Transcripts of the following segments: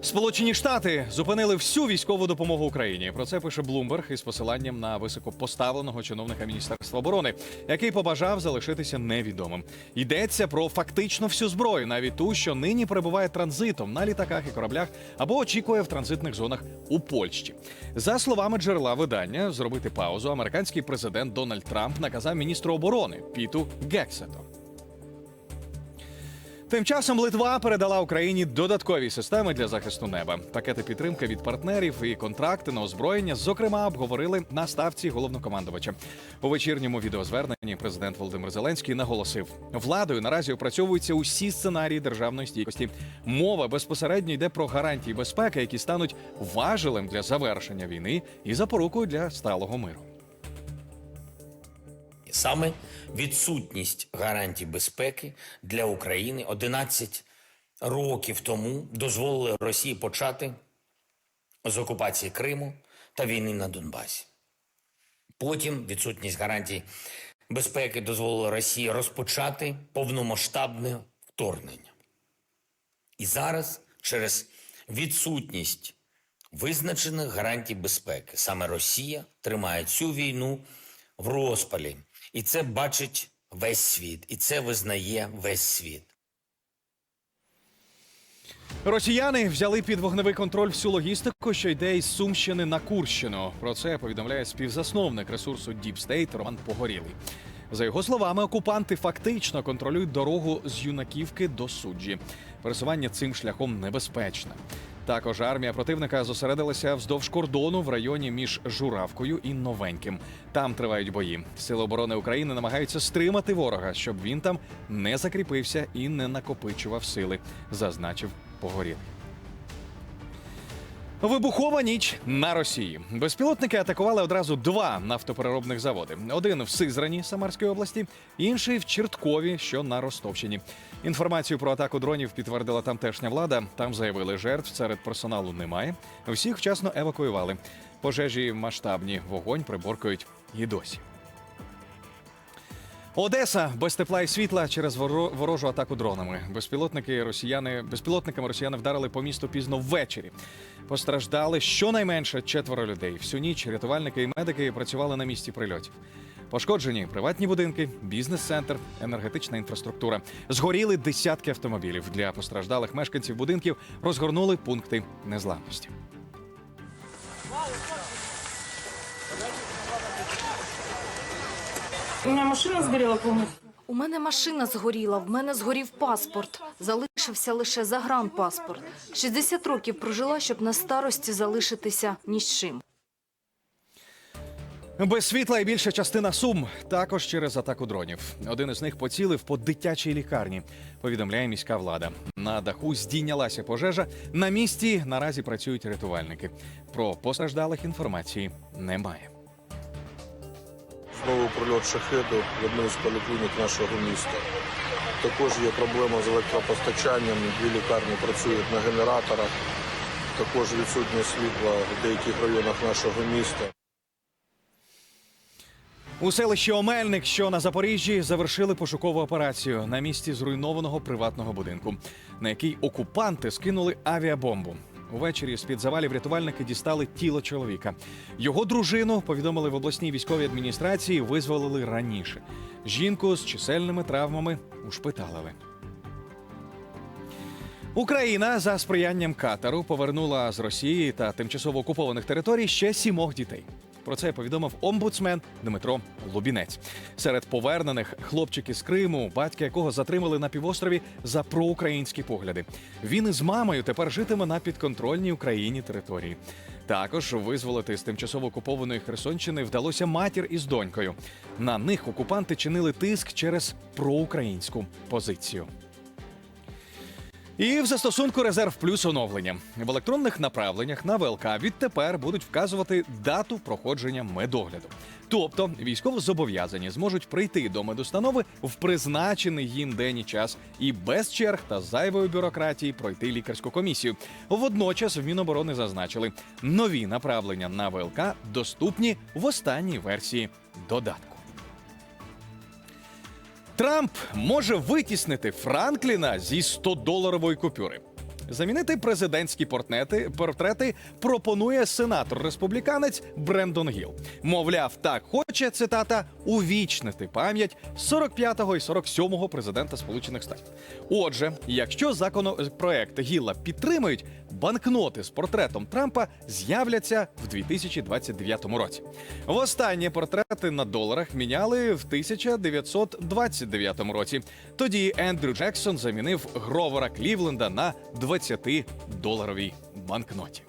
Сполучені Штати зупинили всю військову допомогу Україні. Про це пише Блумберг із посиланням на високопоставленого чиновника Міністерства оборони, який побажав залишитися невідомим. Йдеться про фактично всю зброю, навіть ту, що нині перебуває транзитом на літаках і кораблях або очікує в транзитних зонах у Польщі. За словами джерела видання, зробити паузу. Американський президент Дональд Трамп наказав міністру оборони Піту Гексету. Тим часом Литва передала Україні додаткові системи для захисту неба. Пакети підтримки від партнерів і контракти на озброєння, зокрема, обговорили на ставці головнокомандувача. У вечірньому відеозверненні президент Володимир Зеленський наголосив: владою наразі опрацьовуються усі сценарії державної стійкості. Мова безпосередньо йде про гарантії безпеки, які стануть важелем для завершення війни і запорукою для сталого миру. Саме відсутність гарантій безпеки для України 11 років тому дозволили Росії почати з окупації Криму та війни на Донбасі. Потім відсутність гарантій безпеки дозволила Росії розпочати повномасштабне вторгнення. І зараз через відсутність визначених гарантій безпеки саме Росія тримає цю війну в розпалі. І це бачить весь світ, і це визнає весь світ. Росіяни взяли під вогневий контроль всю логістику, що йде із Сумщини на Курщину. Про це повідомляє співзасновник ресурсу Deep State Роман Погорілий. За його словами, окупанти фактично контролюють дорогу з юнаківки до суджі. Пересування цим шляхом небезпечне. Також армія противника зосередилася вздовж кордону в районі між Журавкою і Новеньким. Там тривають бої. Сили оборони України намагаються стримати ворога, щоб він там не закріпився і не накопичував сили, зазначив Погорілий. Вибухова ніч на Росії. Безпілотники атакували одразу два нафтопереробних заводи: один в Сизрані Самарської області, інший в Чорткові, що на Ростовщині. Інформацію про атаку дронів підтвердила тамтешня влада. Там заявили, жертв серед персоналу немає. Всіх вчасно евакуювали. Пожежі масштабні вогонь приборкують і досі. Одеса без тепла і світла через воро- ворожу атаку дронами. Безпілотники росіяни безпілотниками росіяни вдарили по місту пізно ввечері. Постраждали щонайменше четверо людей. Всю ніч рятувальники і медики працювали на місці прильотів. Пошкоджені приватні будинки, бізнес-центр, енергетична інфраструктура. Згоріли десятки автомобілів. Для постраждалих мешканців будинків розгорнули пункти незламності. У меня машина сгорела полностью. У мене машина згоріла, в мене згорів паспорт. Залишився лише загранпаспорт. 60 років прожила, щоб на старості залишитися ні з чим. Без світла і більша частина сум також через атаку дронів. Один із них поцілив по дитячій лікарні. Повідомляє міська влада. На даху здійнялася пожежа. На місці наразі працюють рятувальники. Про постраждалих інформації немає. Знову прильот шахеду в одну з поліклінік нашого міста. Також є проблема з електропостачанням. Дві лікарні працюють на генераторах. Також відсутнє світла в деяких районах нашого міста. У селищі Омельник, що на Запоріжжі, завершили пошукову операцію на місці зруйнованого приватного будинку, на який окупанти скинули авіабомбу. Увечері з-під завалів рятувальники дістали тіло чоловіка. Його дружину повідомили в обласній військовій адміністрації, визволили раніше. Жінку з чисельними травмами ушпиталили. Україна за сприянням Катару повернула з Росії та тимчасово окупованих територій ще сімох дітей. Про це повідомив омбудсмен Дмитро Лубінець. Серед повернених хлопчик із Криму, батька якого затримали на півострові за проукраїнські погляди. Він із мамою тепер житиме на підконтрольній Україні території. Також визволити з тимчасово окупованої Херсонщини вдалося матір із донькою. На них окупанти чинили тиск через проукраїнську позицію. І в застосунку резерв плюс оновлення в електронних направленнях на ВЛК відтепер будуть вказувати дату проходження медогляду. Тобто військовозобов'язані зможуть прийти до медустанови в призначений їм день і час і без черг та зайвої бюрократії пройти лікарську комісію. Водночас в Міноборони зазначили, нові направлення на ВЛК доступні в останній версії додатку. Трамп може витіснити Франкліна зі 100-доларової купюри. Замінити президентські портрети, портрети пропонує сенатор-республіканець Брендон Гіл. Мовляв, так хоче цитата увічнити пам'ять 45-го і 47-го президента Сполучених Штатів. Отже, якщо законопроект Гілла підтримують, банкноти з портретом Трампа з'являться в 2029 році. Востаннє портрети на доларах міняли в 1929 році. Тоді Ендрю Джексон замінив Гровера Клівленда на 20-доларовій банкноті.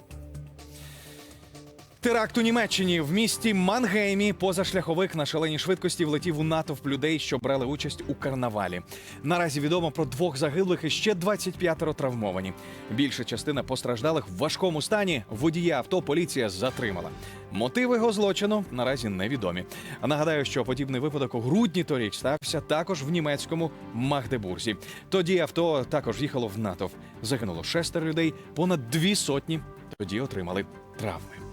Теракт у Німеччині в місті Мангеймі позашляховик на шаленій швидкості влетів у натовп людей, що брали участь у карнавалі. Наразі відомо про двох загиблих і ще 25 травмовані. Більша частина постраждалих в важкому стані. Водія авто поліція затримала. Мотиви його злочину наразі невідомі. Нагадаю, що подібний випадок у грудні торік стався також в німецькому Магдебурзі. Тоді авто також їхало в натовп. Загинуло шестеро людей, понад дві сотні. Тоді отримали травми.